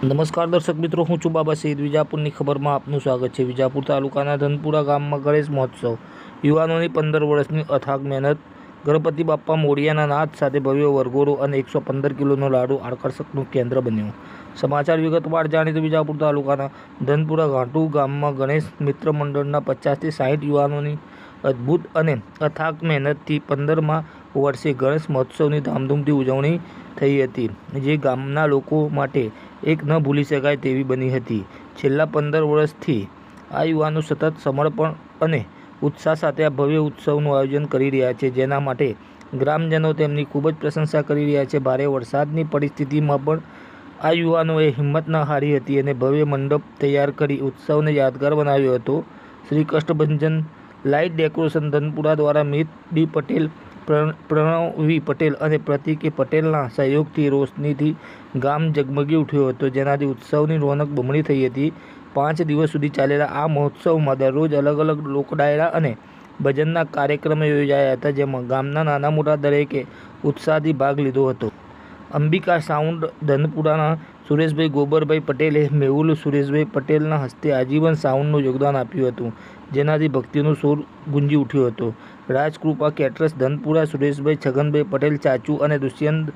નમસ્કાર દર્શક મિત્રો, હું છું બાબા સહિત વિજાપુરની ખબરમાં આપનું સ્વાગત છે. વિજાપુર તાલુકાના ધનપુરા ગામમાં ગણેશ મહોત્સવ. યુવાનોની પંદર વર્ષની અથાગ મહેનત, ગણપતિ બાપ્પા મોડિયાના નાદ સાથે ભવ્ય વરઘોડો અને એકસો પંદર કિલોનો લાડુ આકર્ષકનું કેન્દ્ર બન્યું. સમાચાર વિગતવાર જાણીએ તો વિજાપુર તાલુકાના ધનપુરા ઘાટુ ગામમાં ગણેશ મિત્ર મંડળના પચાસથી સાહીઠ યુવાનોની અદ્ભુત અને અથાગ મહેનતથી પંદરમાં વર્ષે ગણેશ મહોત્સવની ધામધૂમથી ઉજવણી થઈ હતી, જે ગામના લોકો માટે એક ન ભૂલી શકાય તેવી બની હતી. છેલ્લા પંદર વર્ષથી આ યુવાનો સતત સમર્પણ અને ઉત્સાહ સાથે આ ભવ્ય ઉત્સવનું આયોજન કરી રહ્યા છે, જેના માટે ગ્રામજનો તેમની ખૂબ જ પ્રશંસા કરી રહ્યા છે. ભારે વરસાદની પરિસ્થિતિમાં પણ આ યુવાનોએ હિંમત ન હારી હતી અને ભવ્ય મંડપ તૈયાર કરી ઉત્સવને યાદગાર બનાવ્યો હતો. શ્રી કષ્ટભંજન લાઇટ ડેકોરેશન ધનપુરા દ્વારા મિત ડી પટેલ પ્રણવી પટેલ અને પ્રતિકે પટેલના સહયોગથી રોશનીથી ગામ ઝગમગી ઉઠ્યો હતો. જેનાથી ઉત્સવની રોનક બમણી થઈ હતી. પાંચ દિવસ સુધી ચાલેલા આ મહોત્સવમાં દરરોજ અલગ અલગ લોકડાયરા અને ભજનના કાર્યક્રમો યોજાયા હતા, જેમાં ગામના નાના મોટા દરેકે ઉત્સાહથી ભાગ લીધો હતો. અંબિકા સાઉન્ડ ધનપુરાના સુરેશભાઈ ગોબરભાઈ પટેલે મેહુલ સુરેશભાઈ પટેલના હસ્તે આજીવન સાઉન્ડનું યોગદાન આપ્યું હતું, જેનાથી ભક્તિનો સૂર ગુંજી ઉઠ્યો હતો. રાજકૃપા, કેટરસ, ધનપુરા, સુરેશભાઈ, છગનભાઈ પટેલ, ચાચુ અને દુષ્યંત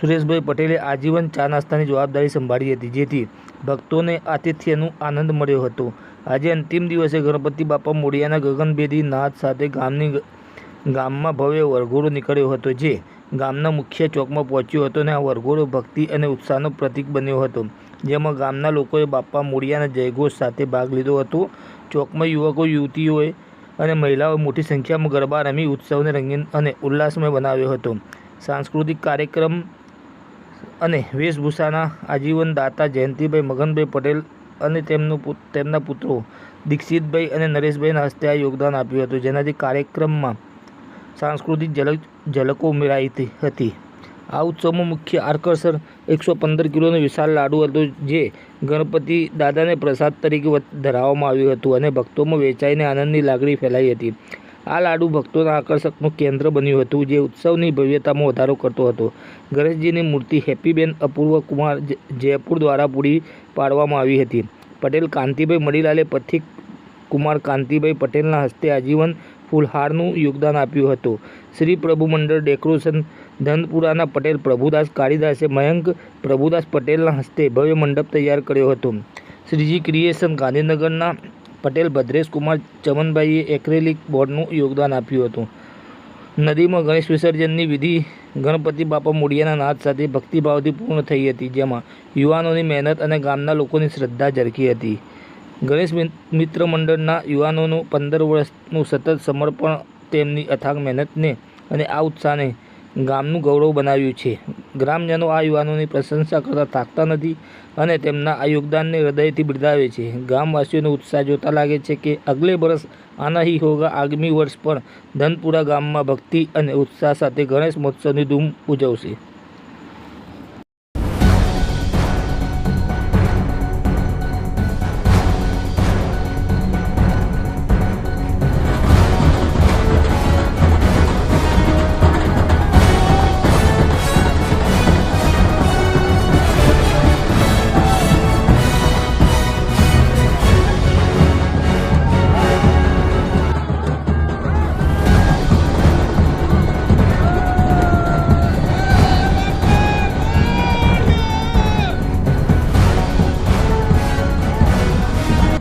સુરેશભાઈ પટેલે આજીવન ચા નાસ્તાની જવાબદારી સંભાળી હતી, જેથી ભક્તોને આતિથ્યનો આનંદ મળ્યો હતો. આજે અંતિમ દિવસે ગણપતિ બાપા મોડિયાના ગગનભેદી નાદ સાથે ગામની ગામમાં ભવ્ય વરઘોડો નીકળ્યો હતો, જે ગામના મુખ્ય ચોકમાં પહોંચ્યો હતો અને આ વરઘોડો ભક્તિ અને ઉત્સાહનો પ્રતીક બન્યો હતો. જેમાં ગામના લોકોએ બાપા મોડિયાના જયઘોષ સાથે ભાગ લીધો હતો. ચોકમાં યુવકો, યુવતીઓએ અને મહિલાઓ મોટી સંખ્યામાં ગરબા રમી, ઉત્સવને રંગીન અને ઉલ્લાસમય બનાવ્યો હતો. સાંસ્કૃતિક કાર્યક્રમ અને વેશભૂષાના આજીવન દાતા જયંતિભાઈ મગનભાઈ પટેલ અને તેમનું તેમના પુત્રો દીક્ષિતભાઈ અને નરેશભાઈના હસ્તે આ યોગદાન આપ્યું હતું. જેનાથી કાર્યક્રમમાં સાંસ્કૃતિક ઝલક ઝલકો ઉમેરાઈ હતી- આ ઉત્સવમાં મુખ્ય આકર્ષણ એકસો પંદર કિલોનો વિશાળ લાડુ હતો, જે ગણપતિ દાદાને પ્રસાદ તરીકે ધરાવવામાં આવ્યું હતું અને ભક્તોમાં વેચાઈને આનંદની લાગણી ફેલાઈ હતી. આ લાડુ ભક્તોના આકર્ષકનું કેન્દ્ર બન્યું હતું, જે ઉત્સવની ભવ્યતામાં વધારો કરતો હતો. ગણેશજીની મૂર્તિ હેપીબેન અપૂર્વ કુમાર જયપુર દ્વારા પૂરી પાડવામાં આવી હતી. પટેલ કાંતિભાઈ મણીલાલે પથિક, કુમાર કાંતિભાઈ પટેલના હસ્તે આજીવન ફૂલહારનું યોગદાન આપ્યું હતું. શ્રી પ્રભુ મંડળ ડેકોરેશન ધનપુરાના પટેલ પ્રભુદાસ કાળીદાસે મયંક પ્રભુદાસ પટેલના હસ્તે ભવ્ય મંડપ તૈયાર કર્યો હતો. શ્રીજી ક્રિએશન ગાંધીનગરના પટેલ ભદ્રેશ કુમાર ચમનભાઈએ એક્રેલિક બોર્ડનું યોગદાન આપ્યું હતું. નદીમાં ગણેશ વિસર્જનની વિધિ ગણપતિ બાપા મોડિયાના નાદ સાથે ભક્તિભાવથી પૂર્ણ થઈ હતી, જેમાં યુવાનોની મહેનત અને ગામના લોકોની શ્રદ્ધા ઝરકી હતી. ગણેશ મિત્ર મંડળના યુવાનોનું પંદર વર્ષનું સતત સમર્પણ તેમની અથાગ મહેનતને અને આ ઉત્સાહને ગામનું ગૌરવ બનાવ્યું છે. ગ્રામજનો આ યુવાનોની પ્રશંસા કરતા થાકતા નથી અને તેમના આ યોગદાનને હૃદયથી બિરદાવે છે. ગામવાસીઓનો ઉત્સાહ જોતા લાગે છે કે અગલે વર્ષ આના ही હોગા આગામી વર્ષ પણ ધનપુરા ગામમાં ભક્તિ અને ઉત્સાહ સાથે ગણેશ મહોત્સવની ધૂમ ઉજવશે.